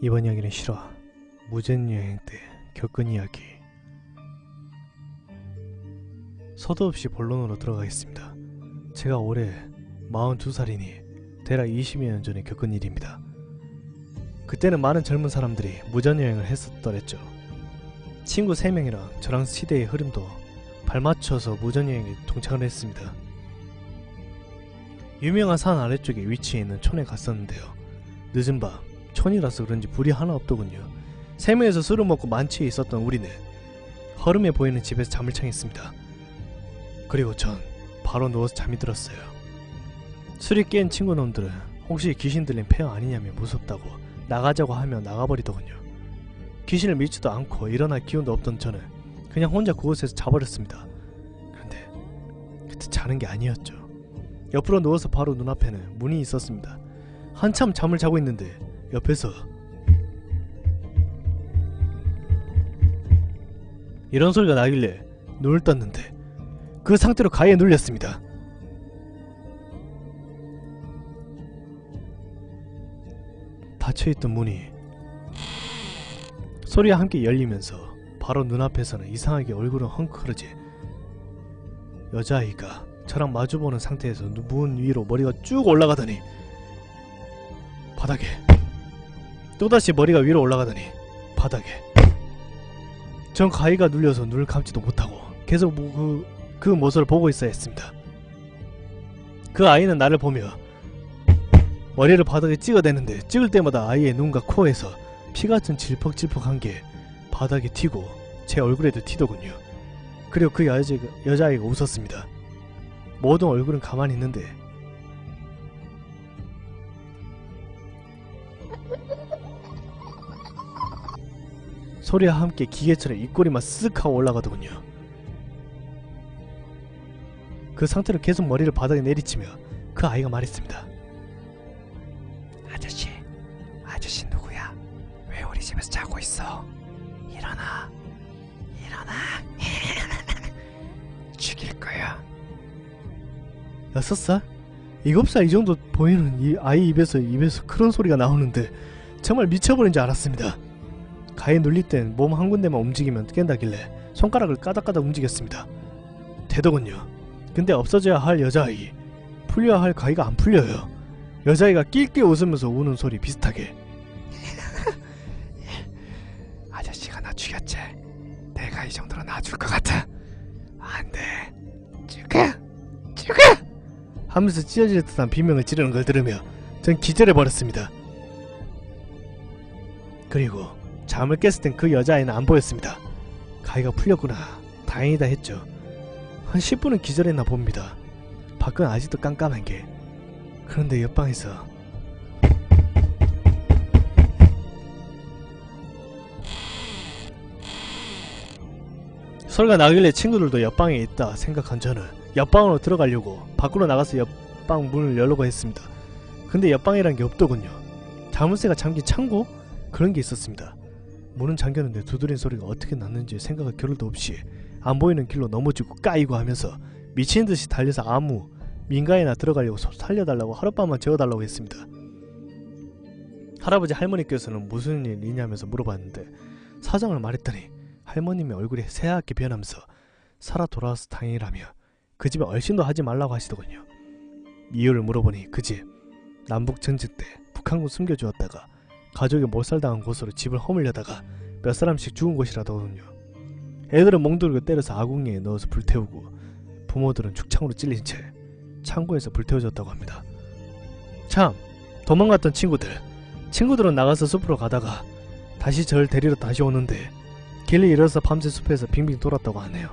이번 이야기는 실화 무전여행 때 겪은 이야기 서도 없이 본론으로 들어가겠습니다. 제가 올해 42살이니 대략 20여 년 전에 겪은 일입니다. 그때는 많은 젊은 사람들이 무전여행을 했었더랬죠. 친구 3명이랑 저랑 시대의 흐름도 발맞춰서 무전여행에 동참을 했습니다. 유명한 산 아래쪽에 위치해 있는 촌에 갔었는데요. 늦은 밤 촌이라서 그런지 불이 하나 없더군요. 세 명에서 술을 먹고 만취해 있었던 우리는 허름해 보이는 집에서 잠을 청했습니다. 그리고 전 바로 누워서 잠이 들었어요. 술이 깬 친구놈들은 혹시 귀신 들린 폐허 아니냐며 무섭다고 나가자고 하며 나가버리더군요. 귀신을 믿지도 않고 일어날 기운도 없던 저는 그냥 혼자 그곳에서 자버렸습니다. 그런데 그때 자는 게 아니었죠. 옆으로 누워서 바로 눈앞에는 문이 있었습니다. 한참 잠을 자고 있는데 옆에서 이런 소리가 나길래 눈을 떴는데 그 상태로 가위에 눌렸습니다. 닫혀있던 문이 소리와 함께 열리면서 바로 눈앞에서는 이상하게 얼굴은 헝클어지 여자아이가 저랑 마주보는 상태에서 문 위로 머리가 쭉 올라가더니 바닥에 또다시 머리가 위로 올라가더니 바닥에 전 가위가 눌려서 눈을 감지도 못하고 계속 뭐 그, 그 모습을 보고 있어야 했습니다. 그 아이는 나를 보며 머리를 바닥에 찍어대는데 찍을 때마다 아이의 눈과 코에서 피 같은 질퍽질퍽한 게 바닥에 튀고 제 얼굴에도 튀더군요. 그리고 그 여자아이가, 여자아이가 웃었습니다. 모든 얼굴은 가만히 있는데 소리와 함께 기계처럼 입꼬리만 쓱 하고 올라가더군요. 그 상태로 계속 머리를 바닥에 내리치며 그 아이가 말했습니다. 아저씨, 아저씨 누구야? 왜 우리 집에서 자고 있어? 일어나, 일어나. 죽일 거야. 여섯 살? 일곱 살 이 정도 보이는 이 아이 입에서 입에서 그런 소리가 나오는데 정말 미쳐버린 줄 알았습니다. 가에 눌릴 땐 몸 한 군데만 움직이면 깬다길래 손가락을 까닥까닥 움직였습니다. 되더군요. 근데 없어져야 할 여자아이, 풀려야 할 가위가 안 풀려요. 여자아이가 낄낄 웃으면서 우는 소리 비슷하게. 아저씨가 나 죽였지. 내가 이 정도로 놔줄 것 같아. 안 돼. 죽어, 죽어. 하면서 찢어질 듯한 비명을 지르는 걸 들으며 전 기절해 버렸습니다. 그리고 잠을 깼을 땐 그 여자아이는 안 보였습니다. 가위가 풀렸구나. 다행이다 했죠. 한 10분은 기절했나 봅니다. 밖은 아직도 깜깜한 게. 그런데 옆방에서 소리가 나길래 친구들도 옆방에 있다 생각한 저는 옆방으로 들어가려고 밖으로 나가서 옆방 문을 열려고 했습니다. 근데 옆방이란 게 없더군요. 자물쇠가 잠긴 창고? 그런 게 있었습니다. 문은 잠겼는데 두드린 소리가 어떻게 났는지 생각할 겨를도 없이 안 보이는 길로 넘어지고 까이고 하면서 미친 듯이 달려서 아무 민가에나 들어가려고 소- 살려달라고 하룻밤만 재워달라고 했습니다. 할아버지 할머니께서는 무슨 일이냐면서 물어봤는데 사정을 말했더니 할머님의 얼굴이 새하얗게 변하면서 살아 돌아와서 다행이라며 그 집에 얼씬도 하지 말라고 하시더군요. 이유를 물어보니 그 집 남북 전쟁 때 북한군 숨겨주었다가 가족이 못살당한 곳으로 집을 허물려다가 몇 사람씩 죽은 곳이라더군요. 애들은 몽돌고 때려서 아궁이에 넣어서 불태우고 부모들은 죽창으로 찔린 채 창고에서 불태워졌다고 합니다. 참 도망갔던 친구들 친구들은 나가서 숲으로 가다가 다시 절 데리러 다시 오는데 길을 잃어서 밤새 숲에서 빙빙 돌았다고 하네요.